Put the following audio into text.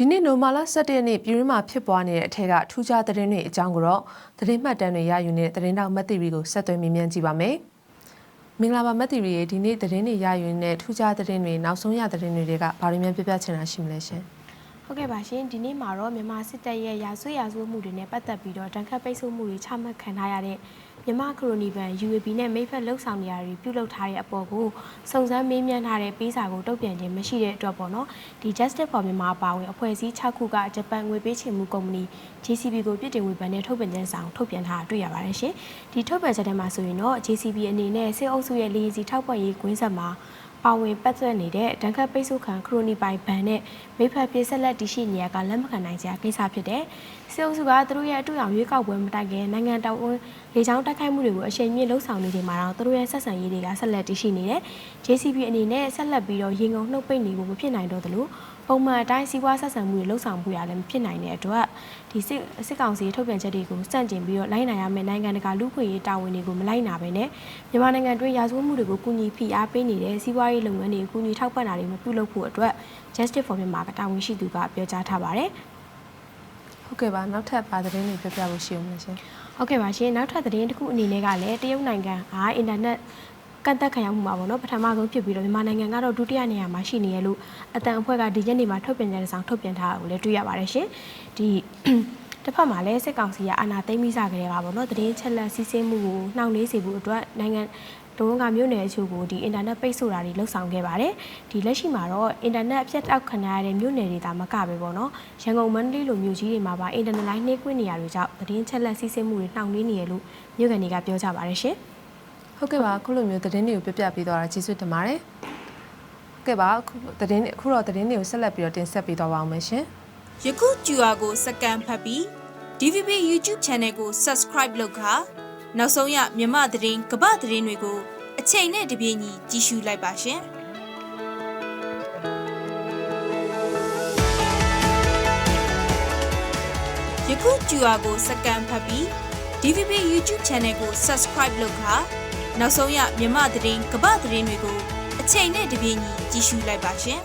ဒီနေ့နိုမာလာ17ရက်နေ့ပြည်တွင်းမှာဖြစ်ပွားနေတဲ့အထက်ကထူးခြားသတင်းတွေအကြောင်းကိုတော့သတင်းမှတ်တမ်းတွေရယူနေတဲ့သတင်းတောက်မတ်တီရီကိုဆက်သွယ်မြင်မြန်ကြည့်ပါမယ်။မင်္ဂလာပါမတ်တီရီရဲ့ဒီနေ့သတင်းတွေရယူနေတဲ့ထူးခြားသတင်းတွေနောက်ဆုံးရသတင်းတွေကဘာတွေများပြပြချင်တာရှိမလဲရှင်။ ဟုတ်ကဲ့ပါရှင်ဒီနေ့မှာတော့မြန်မာစစ်တပ်ရဲ့ရာဇဝတ်ရာဇဝတ်မှုတွေနဲ့ပတ်သက်ပြီးတော့တန်ခတ်ပိတ်ဆို့မှုတွေချမှတ်ခံထားရတဲ့မြန်မာခရိုနီဘန် UAB နဲ့မိဖက်လှုပ်ဆောင်နေရတွေပြုလုပ်ထားတဲ့အပေါ်ကိုစုံစမ်းမေးမြန်းထားတဲ့ပေးစာကိုတုတ်ပြန်ခြင်းမရှိတဲ့အတွက်ပေါ့နော်ဒီ Justice for Myanmar အပါအဝင်အဖွဲ့အစည်း6ခုကဂျပန်ငွေပေးချေမှုကုမ္ပဏီ JCB ကိုပြည်တင်ဝေဖန်တဲ့ထုတ်ပြန်ခြင်းစာကိုထုတ်ပြန်ထားတာတွေ့ရပါတယ်ရှင်ဒီထုတ်ပြန်ချက်ထဲမှာဆိုရင်တော့ JCB အနေနဲ့စစ်အုပ်စုရဲ့လေရင်စီထောက်ပံ့ရေးကွင်းဆက်မှာ ပါဝင်ပတ်သက်နေတဲ့တန်ခတ်ပိတ်ဆို့ခံခရိုနီပိုင်ဘန်နဲ့မိဖက်ပြေဆက်လက်တရှိနေရကလက်မခံနိုင်ကြကိစ္စဖြစ်တဲ့စစ်အုပ်စုကသူတို့ရဲ့အတူအောင်ရွေးကောက်ပွဲမတိုင်ခင်နိုင်ငံတော်ဝန်လေကြောင်းတိုက်ခိုက်မှုတွေကိုအရှိန်မြင့်လှုံ့ဆော်နေချိန်မှာတော့သူတို့ရဲ့ဆက်ဆံရေးတွေကဆက်လက်တရှိနေတယ် JCB အနေနဲ့ဆက်လက်ပြီးတော့ရေငုံနှုတ်ပိတ်နေဖို့မဖြစ်နိုင်တော့သလို ပုံမှန်အတိုင်းစီးပွားဆက်ဆံမှုတွေလှုံ့ဆော်မှုရလည်းမဖြစ်နိုင်တဲ့အတွက်ဒီစစ်စစ်ကောင်စီထုတ်ပြန်ချက်တွေကိုစန့်ကျင်ပြီးတော့လိုက်နိုင်ရမယ့်နိုင်ငံတကာလူ့ခွင့်ရေးတာဝန်တွေကိုမလိုက်နာဘဲနဲ့မြန်မာနိုင်ငံတွင်းရာဇဝတ်မှုတွေကိုကူညီဖိအားပေးနေတဲ့စီးပွားရေးလုပ်ငန်းတွေကိုကူညီထောက်ပံ့တာတွေမပြုလုပ်ဖို့အတွက် Justice for Myanmar ကတာဝန်ရှိသူကပြောကြားထားပါတယ်ဟုတ်ကဲ့ပါနောက်ထပ်ပါသတင်းတွေပြပြဖို့ရှိအောင်လဲရှင်။ဟုတ်ကဲ့ပါရှင်နောက်ထပ်သတင်းတစ်ခုအနေနဲ့ကလည်းတရုတ်နိုင်ငံဟာအင်တာနက် ကန့်သက်ခံရမှုမှာပေါ့နော်ပထမဆုံးဖြစ်ပြီးတော့မြန်မာနိုင်ငံကတော့ဒုတိယနေရာမှာရှိနေရလို့အတန်အဖွဲ့ကဒီရက်နေ့မှာထုတ်ပြန်ကြတဲ့ဆောင်ထုတ်ပြန်ထားတာကိုလည်းတွေ့ရပါတယ်ရှင်။ဒီတစ်ဖက်မှာလည်းစစ်ကောင်စီကအာဏာသိမ်းပြီးစကြတဲ့ကပေါ့နော်သတင်းချက်လက်စီးဆင်းမှုကိုနှောင့်နှေးစေဖို့အတွက်နိုင်ငံဒုံကမြို့နယ်အချို့ကိုဒီအင်တာနက်ပိတ်ဆို့တာတွေလှုပ်ဆောင်ခဲ့ပါတယ်။ဒီလက်ရှိမှာတော့အင်တာနက်အပြတ်တောက်ခံရတဲ့မြို့နယ်တွေဒါမကပဲပေါ့နော်။ရန်ကုန်မန္တလေးလိုမြို့ကြီးတွေမှာပါအင်တာနက်လိုင်းနှိပ်ကွင်းနေရတွေကြောင့်သတင်းချက်လက်စီးဆင်းမှုတွေနှောင့်နှေးနေရလို့မြို့ကန်တွေကပြောကြပါတယ်ရှင်။ ဟုတ်ကဲ့ပါအခုလိုမျိုးသတင်းတွေကိုပြပြပေးသွားတာကျေးဇူးတင်ပါတယ်ဟုတ်ကဲ့ပါအခုသတင်းအခုတော့သတင်းတွေကိုဆက်လက်ပြီးတော့တင်ဆက်ပေးသွားပါအောင်မယ်ရှင်ယခု QR ကိုစကန်ဖတ်ပြီး DVB YouTube Channel ကို Subscribe လုပ်ခါနောက်ဆုံးရမြမသတင်းကပသတင်းတွေကိုအချိန်နဲ့တပြေးညီကြည့်ရှုလိုက်ပါရှင်ယခု QR ကိုစကန်ဖတ်ပြီး DVB YouTube Channel ကို Subscribe လုပ်ခါ နောက်ဆုံးရမြမသတင်းကပသတင်းတွေကိုအချိန်နဲ့တပြေးညီကြည့်ရှုလိုက်ပါရှင်